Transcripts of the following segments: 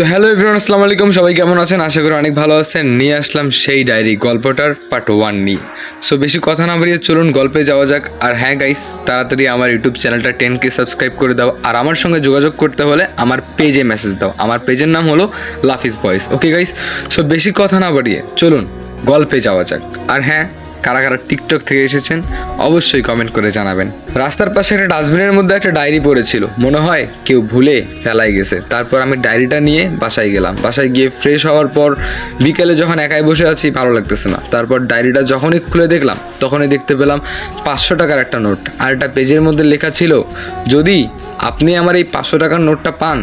তো hello everyone আসসালামু আলাইকুম। সবাই কেমন আছেন? আশা করি অনেক ভালো আছেন। নিয়ে আসলাম সেই ডায়েরি গল্পটার পার্ট ওয়ান নিয়ে। সো বেশি কথা না বাড়িয়ে চলুন, গল্পে যাওয়া যাক। আর হ্যাঁ গাইস তাড়াতাড়ি আমার ইউটিউব চ্যানেলটা টেন কে সাবস্ক্রাইব করে দাও। আর আমার সঙ্গে যোগাযোগ করতে হলে আমার পেজে মেসেজ দাও। আমার পেজের নাম হলো লাফিস বয়েস ওকে গাইস সো বেশি কথা না বাড়িয়ে চলুন, গল্পে যাওয়া যাক। আর হ্যাঁ কারা কারা টিকটক থেকে এসেছেন, অবশ্যই কমেন্ট করে জানাবেন। রাস্তার পাশে একটা ডাস্টবিনের মধ্যে একটা ডায়েরি পড়েছিল। মনে হয় কেউ ভুলে ফেলাই গেছে। তারপর আমি ডায়েরিটা নিয়ে বাসায় গেলাম। বাসায় গিয়ে ফ্রেশ হওয়ার পর বিকেলে যখন একাই বসে আছি, ভালো লাগতেছে না। তারপর ডায়েরিটা যখনই খুলে দেখলাম, তখনই দেখতে পেলাম পাঁচশো টাকার একটা নোট। আর একটা পেজের মধ্যে লেখা ছিল, যদি আপনি আমার এই পাঁচশো টাকার নোটটা পান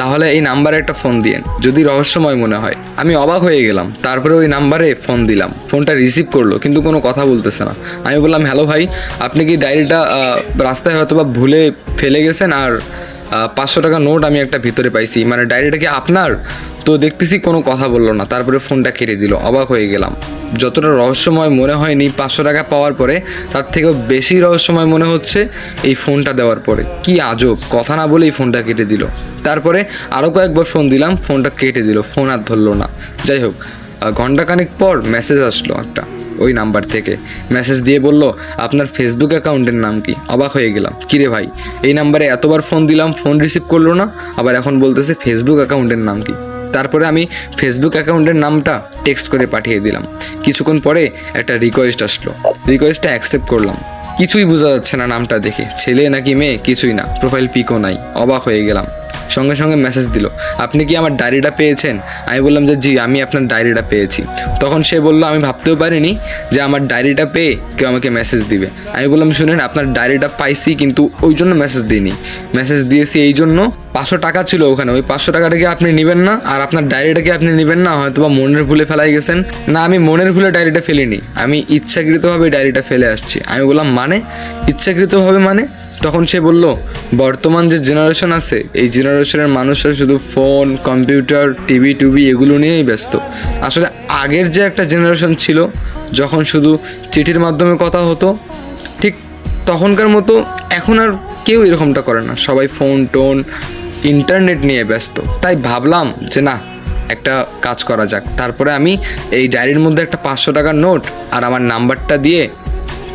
তাহলে এই নাম্বারে একটা ফোন দিয়েন, যদি রহস্যময় মনে হয়। আমি অবাক হয়ে গেলাম তারপরে ওই নাম্বারে ফোন দিলাম। ফোনটা রিসিভ করল, কিন্তু কোনো কথা বলতেছে না। আমি বললাম, হ্যালো ভাই, আপনি কি ডায়েরিটা রাস্তায় হয়তো বা ভুলে ফেলে গেছেন? আর পাঁচশো টাকা নোট আমি একটা ভিতরে পাইছি। মানে ডায়েরিটা কি আপনার? তো দেখতেছি কোনো কথা বলল না, তারপরে ফোনটা কেটে দিল। অবাক হয়ে গেলাম। যতটা রহস্যময় মনে হয়নি পাঁচশো টাকা পাওয়ার পরে, তার থেকেও বেশি রহস্যময় মনে হচ্ছে এই ফোনটা দেওয়ার পরে। কি আজব! কথা না বলেই ফোনটা কেটে দিল। তারপরে আরও কয়েকবার ফোন দিলাম ফোনটা কেটে দিল ফোন আর ধরলো না। যাই হোক ঘন্টাখানেক পর মেসেজ আসলো একটা, ওই নাম্বার থেকে। মেসেজ দিয়ে বলল, আপনার ফেসবুক অ্যাকাউন্টের নাম কি? অবাক হয়ে গেলাম, কিরে ভাই, এই নাম্বারে এতবার ফোন দিলাম ফোন রিসিভ করল না, আবার এখন বলতেছে ফেসবুক অ্যাকাউন্টের নাম কি? তারপরে আমি ফেসবুক অ্যাকাউন্টের নামটা টেক্সট করে পাঠিয়ে দিলাম। কিছুক্ষণ পরে একটা রিকোয়েস্ট আসলো। রিকোয়েস্টটা অ্যাকসেপ্ট করলাম। কিছুই বোঝা যাচ্ছে না নামটা দেখে। ছেলে নাকি মেয়ে? কিছুই না। প্রোফাইল পিকও নাই। অবাক হয়ে গেলাম। সঙ্গে সঙ্গে মেসেজ দিল। আপনি কি আমার ডায়েরিটা পেয়েছেন? আমি বললাম যে, জি, আমি আপনার ডায়েরিটা পেয়েছি। তখন সে বলল, আমি ভাবতেও পারিনি যে আমার ডায়েরিটা পেয়ে কেউ আমাকে মেসেজ দিবে। আমি বললাম, শুনেন, আপনার ডায়েরিটা পাইছি, কিন্তু ওই জন্য মেসেজ দিইনি। মেসেজ দিয়েছি এই জন্য পাঁচশো টাকা ছিল ওখানে। ওই পাঁচশো টাকাটাকে আপনি নেবেন না? আর আপনার ডায়েরিটাকে আপনি নেবেন না? হয়তো বা মনের ভুলে ফেলাই গেছেন। না, আমি মনের ভুলে ডায়েরিটা ফেলিনি। আমি ইচ্ছাকৃতভাবে ডায়েরিটা ফেলে আসছি। আমি বললাম মানে? ইচ্ছাকৃতভাবে মানে? তখন সে বলল, বর্তমান যে জেনারেশন আছে, এই জেনারেশনের মানুষরা শুধু ফোন কম্পিউটার টিভি টিভি এগুলো নিয়েই ব্যস্ত। আসলে আগের যে একটা জেনারেশন ছিল, যখন শুধু চিঠির মাধ্যমে কথা হতো, ঠিক তখনকার মতো এখন আর কেউ এরকমটা করে না। সবাই ফোন টোন ইন্টারনেট নিয়ে ব্যস্ত। তাই ভাবলাম যে না, একটা কাজ করা যাক। তারপরে আমি এই ডায়েরির মধ্যে একটা পাঁচশো টাকার নোট আর আমার নাম্বারটা দিয়ে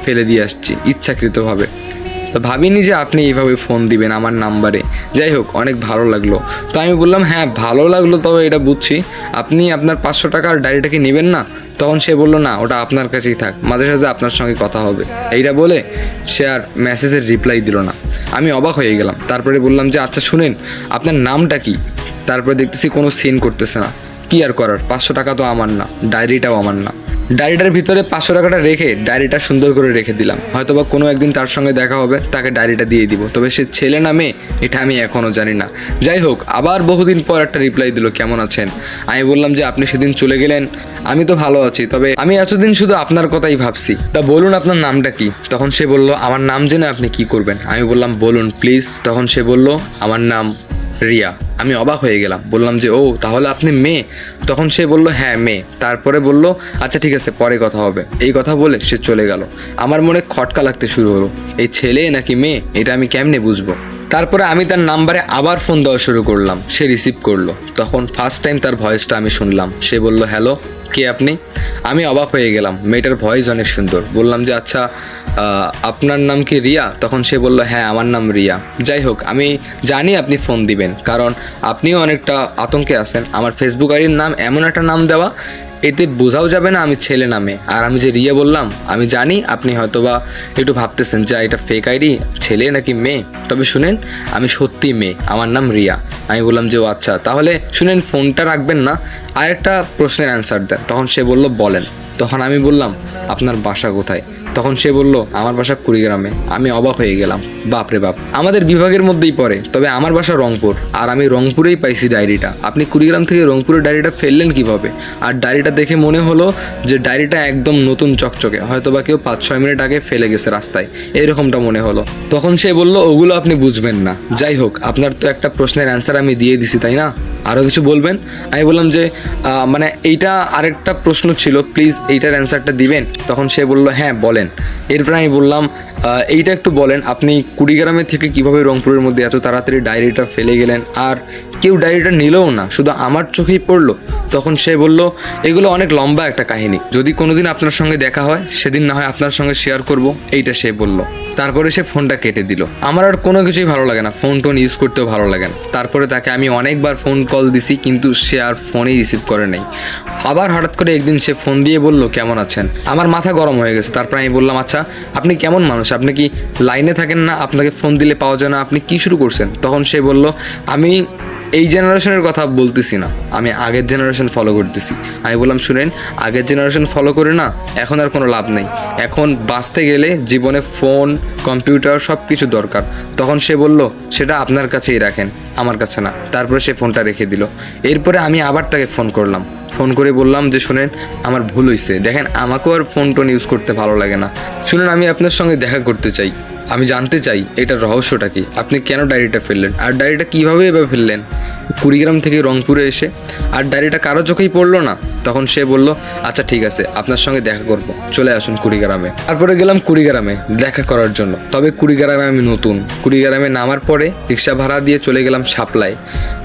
ফেলে দিয়ে আসছি, ইচ্ছাকৃতভাবে। তো ভাবিনি যে আপনি এইভাবে ফোন দিবেন আমার নাম্বারে যাই হোক, অনেক ভালো লাগল। তো আমি বললাম হ্যাঁ ভালো লাগল তবে এটা বুঝছি। আপনি আপনার পাঁচশো টাকার ডায়েরিটাকে নেবেন না? তখন সে বলল, না, ওটা আপনার কাছেই থাক। মাঝে সাঝে আপনার সঙ্গে কথা হবে। এইটা বলে সে আর মেসেজের রিপ্লাই দিল না। আমি অবাক হয়ে গেলাম। তারপরে বললাম যে আচ্ছা শুনেন, আপনার নামটা কি? তারপরে দেখতেছি কোনো সিন করতেছে না। কি আর করার? পাঁচশো টাকা তো আমার না, ডায়েরিটাও আমার না। ডায়েরিটার ভিতরে পাঁচশো টাকাটা রেখে ডায়েরিটা সুন্দর করে রেখে দিলাম। হয়তো বা কোনো একদিন তার সঙ্গে দেখা হবে, তাকে ডায়েরিটা দিয়ে দিব। তবে সে ছেলে না মেয়ে, এটা আমি এখনও জানি না। যাই হোক, আবার বহুদিন পর একটা রিপ্লাই দিল, কেমন আছেন? আমি বললাম যে, আপনি সেদিন চলে গেলেন, আমি তো ভালো আছি, তবে আমি এতদিন শুধু আপনার কথাই ভাবছি। তা বলুন আপনার নামটা কি? তখন সে বলল, আমার নাম জেনে আপনি কি করবেন? আমি বললাম, বলুন প্লিজ তখন সে বলল, আমার নাম রিয়া। আমি অবাক হয়ে গেলাম। বললাম যে, ও, তাহলে আপনি মেয়ে? তখন সে বলল হ্যাঁ মেয়ে। তারপরে বলল আচ্ছা ঠিক আছে, পরে কথা হবে। এই কথা বলে সে চলে গেল। আমার মনে খটকা লাগতে শুরু হলো, এই ছেলে নাকি মেয়ে? এটা আমি কেমনে বুঝব? তারপরে আমি তার নাম্বারে আবার ফোন দেওয়া শুরু করলাম। সে রিসিভ করল। তখন ফার্স্ট টাইম তার ভয়েসটা আমি শুনলাম। সে বলল হ্যালো কে আপনি? আমি অবাক হয়ে গেলাম। মেয়েটার ভয়েস অনেক সুন্দর। বললাম যে আচ্ছা আপনার নাম কি রিয়া? তখন সে বলল হ্যাঁ আমার নাম রিয়া। যাই হোক, আমি জানি আপনি ফোন দিবেন, কারণ আপনিও অনেকটা আতঙ্কে আছেন। আমার ফেসবুক আইডির নাম এমন একটা নাম দেওয়া এতে বোঝাও যাবে না আমি ছেলে নামে আর আমি যে রিয়া বললাম, আমি জানি আপনি হয়তোবা একটু ভাবতেছেন যে এটা ফেক আইডি ছেলে নাকি মেয়ে? তবে শুনেন, আমি সত্যি মেয়ে, আমার নাম রিয়া। আমি বললাম যে, ও আচ্ছা তাহলে শুনেন, ফোনটা রাখবেন না। আর একটা প্রশ্নের অ্যান্সার দেন, তখন সে বলল, বলেন। তখন আমি বললাম, আপনার বাসা কোথায়? তখন সে বলল, আমার বাসা কুড়িগ্রামে। আমি অবাক হয়ে গেলাম, বাপ রে বাপ, আমাদের বিভাগের মধ্যেই পড়ে, তবে আমার বাসা রংপুর, আর আমি রংপুরেই পাইছি ডায়েরিটা। আপনি কুড়িগ্রাম থেকে রংপুরের ডায়েরিটা ফেললেন কীভাবে? আর ডায়েরিটা দেখে মনে হলো যে ডায়েরিটা একদম নতুন চকচকে হয়তো বা কেউ পাঁচ ছয় মিনিট আগে ফেলে গেছে রাস্তায়। এরকমটা মনে হলো। তখন সে বলল, ওগুলো আপনি বুঝবেন না। যাই হোক, আপনার তো একটা প্রশ্নের অ্যান্সার আমি দিয়ে দিছি, তাই না? আরও কিছু বলবেন? আমি বললাম যে মানে এইটা আরেকটা প্রশ্ন ছিল, প্লিজ এইটার অ্যান্সারটা দিবেন তখন সে বলল হ্যাঁ বলেন। এরপর আমি বললাম "আহ, এইটা একটু বলেন, আপনি কুড়িগ্রামে থেকে কীভাবে রংপুরের মধ্যে এত তাড়াতাড়ি ডায়েরিটা ফেলে গেলেন? আর কেউ ডায়েরিটা নিলেও না, শুধু আমার চোখেই পড়ল, তখন সে বলল, এগুলো অনেক লম্বা একটা কাহিনী। যদি কোনোদিন আপনার সঙ্গে দেখা হয়, সেদিন না হয় আপনার সঙ্গে শেয়ার করব। এইটা সে বলল। তারপরে সে ফোনটা কেটে দিল। আমার আর কোনো কিছুই ভালো লাগে না ফোন টোন ইউজ করতেও ভালো লাগে না। তারপরে তাকে আমি অনেকবার ফোন কল দিছি, কিন্তু সে আর ফোনই রিসিভ করে নাই। আবার হঠাৎ করে একদিন সে ফোন দিয়ে বলল, কেমন আছেন? আমার মাথা গরম হয়ে গেছে, তারপর আমি বললাম আচ্ছা আপনি কেমন মানুষ? আপনি কি লাইনে থাকেন না? আপনাকে ফোন দিলে পাওয়া যায় না। আপনি কি শুরু করছেন? তখন সে বলল, আমি এই জেনারেশনের কথা বলতেছি না। আমি আগের জেনারেশন ফলো করতেছি। আমি বললাম, শুনেন, আগের জেনারেশন ফলো করে না, এখন আর কোনো লাভ নেই। এখন বাঁচতে গেলে জীবনে ফোন, কম্পিউটার সব কিছু দরকার। তখন সে বলল, সেটা আপনার কাছেই রাখেন, আমার কাছে না। তারপরে সে ফোনটা রেখে দিল। এরপরে আমি আবার তাকে ফোন করলাম। ফোন করে বললাম যে, শুনেন, আমার ভুল হয়েছে দেখেন, আমাকেও আর ফোন টোন ইউজ করতে ভালো লাগে না। শুনেন, আমি আপনার সঙ্গে দেখা করতে চাই। আমি জানতে চাই, এটার রহস্যটা কি? আপনি কেন ডায়েরিটা ফেললেন? আর ডায়েরিটা কীভাবে এভাবে ফেললেন? কুড়িগ্রাম থেকে রংপুরে এসে, আর ডায়েরিটা কারও চোখেই পড়ল না? তখন সে বলল আচ্ছা ঠিক আছে, আপনার সঙ্গে দেখা করব। চলে আসুন কুড়িগ্রামে। তারপরে গেলাম কুড়িগ্রামে দেখা করার জন্য। তবে কুড়িগ্রামে আমি নতুন। কুড়িগ্রামে নামার পরে রিক্সা ভাড়া দিয়ে চলে গেলাম সাপ্লাই।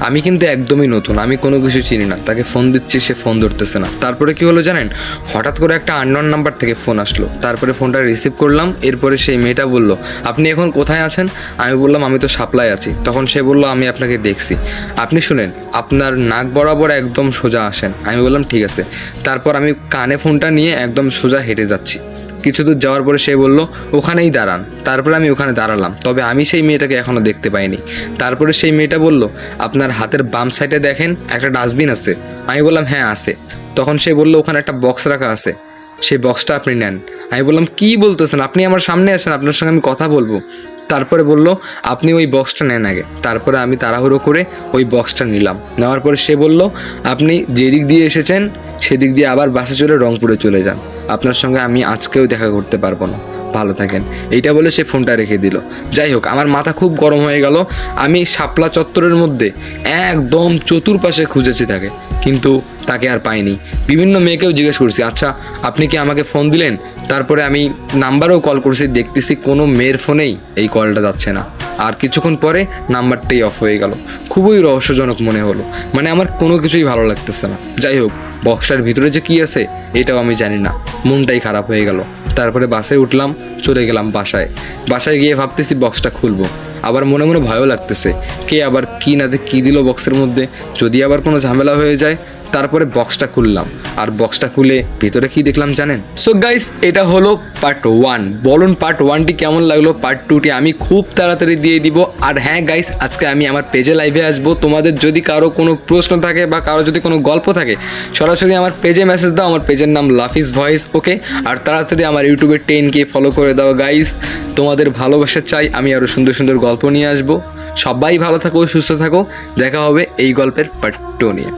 আমি কিন্তু একদমই নতুন। আমি কোনো কিছু চিনি না। তাকে ফোন দিচ্ছি, সে ফোন ধরতেছে না। তারপরে কি হলো জানেন? হঠাৎ করে একটা আননোন নাম্বার থেকে ফোন আসলো। তারপরে ফোনটা রিসিভ করলাম। এরপরে সেই মেয়েটা বলল আপনি এখন কোথায় আছেন? আমি বললাম, আমি তো সাপ্লাই আছি। তখন সে বলল, আমি আপনাকে দেখছি। আপনি শুনেন, আপনার নাক বরাবর একদম সোজা আসেন। আমি বললাম, ঠিক আছে। তারপর আমি কানে ফোনটা নিয়ে একদম সোজা হেঁটে যাচ্ছি। কিছু দূর যাওয়ার পরে সে বলল, ওখানেই দাঁড়ান। তারপরে আমি ওখানে দাঁড়ালাম। তবে আমি সেই মেয়েটাকে এখনও দেখতে পাইনি। তারপরে সেই মেয়েটা বলল, আপনার হাতের বাম সাইডে দেখেন, একটা ডাস্টবিন আছে। আমি বললাম হ্যাঁ আছে। তখন সে বলল, ওখানে একটা বক্স রাখা আছে। সেই বক্সটা আপনি নেন। আমি বললাম, কি বলতেছেন? আপনি আমার সামনে আসেন আপনার সঙ্গে আমি কথা বলব। তারপরে বলল, আপনি ওই বক্সটা নেন আগে। তারপরে আমি তাড়াহুড়ো করে ওই বক্সটা নিলাম। নেওয়ার পরে সে বলল, আপনি যেদিক দিয়ে এসেছেন, সেদিক দিয়ে আবার বাসে চলে রংপুরে চলে যান। আপনার সঙ্গে আমি আজকেও দেখা করতে পারব না। ভালো থাকেন। এইটা বলে সে ফোনটা রেখে দিল। যাই হোক, আমার মাথা খুব গরম হয়ে গেল। আমি শাপলা চত্বরের মধ্যে একদম চতুর্পাশে খুঁজেছি তাকে। কিন্তু তাকে আর পাইনি। বিভিন্ন মেয়েকেও জিজ্ঞেস করছি আচ্ছা আপনি কি আমাকে ফোন দিলেন? তারপরে আমি নাম্বারেও কল করছি, দেখতেছি কোনো মেয়ের ফোনেই এই কলটা যাচ্ছে না। আর কিছুক্ষণ পরে নাম্বারটাই অফ হয়ে গেল। খুবই রহস্যজনক মনে হলো। মানে আমার কোনো কিছুই ভালো লাগতেছে না। যাই হোক বক্সার ভিতরে যে কি আছে, এটাও আমি জানি না। মনটাই খারাপ হয়ে গেল। তারপরে বাসায় উঠলাম, চলে গেলাম বাসায়। বাসায় গিয়ে ভাবতেছি বক্সটা খুলবো। আবার মনে মনে ভয়ও লাগতেছে, কে আবার কী নাতে কী দিল বক্সের মধ্যে। যদি আবার কোনো ঝামেলা হয়ে যায় তারপরে বক্সটা খুললাম। আর বক্সটা খুলে ভিতরে কি দেখলাম জানেন? সো গাইস এটা হলো পার্ট ওয়ান বলুন পার্ট ওয়ানটি কেমন লাগল? পার্ট টুটি আমি খুব তাড়াতাড়ি দিয়ে দিব। আর হ্যাঁ গাইস আজকে আমি আমার পেজে লাইভে আসব। তোমাদের যদি কারও কোনো প্রশ্ন থাকে বা কারও যদি কোনো গল্প থাকে, সরাসরি আমার পেজে মেসেজ দাও। আমার পেজের নাম লাফিস ভয়েস ওকে আর তাড়াতাড়ি আমার ইউটিউবে টেনকে ফলো করে দাও গাইস তোমাদের ভালোবাসা চাই। আমি আরও সুন্দর সুন্দর গল্প নিয়ে আসব। সবাই ভালো থাকো, সুস্থ থাকো। দেখা হবে এই গল্পের পার্ট টু নিয়ে।